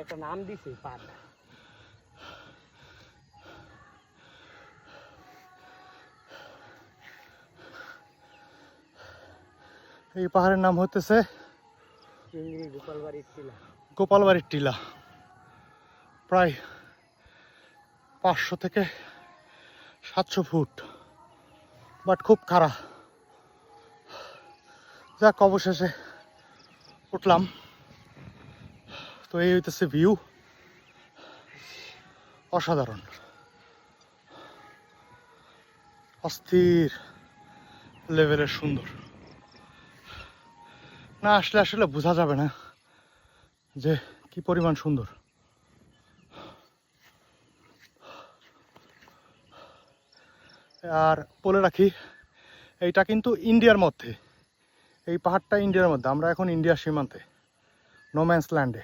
একটা নাম দিছে পাট। এই পাহাড়ের নাম হতেছে গোপালবাড়ির টিলা। গোপালবাড়ির টিলা। প্রায় পাঁচশো থেকে সাতশো ফুট। বাট খুব খারাপ যাক অবশেষে উঠলাম। তো এই হইতেছে ভিউ অসাধারণ। অস্থির লেভেলের সুন্দর। না আসলে আসলে বোঝা যাবে না যে কি পরিমাণ সুন্দর। আর বলে রাখি, এইটা কিন্তু ইন্ডিয়ার মধ্যে। এই পাহাড়টা ইন্ডিয়ার মধ্যে। আমরা এখন ইন্ডিয়ার সীমান্তে নোম্যান্স ল্যান্ডে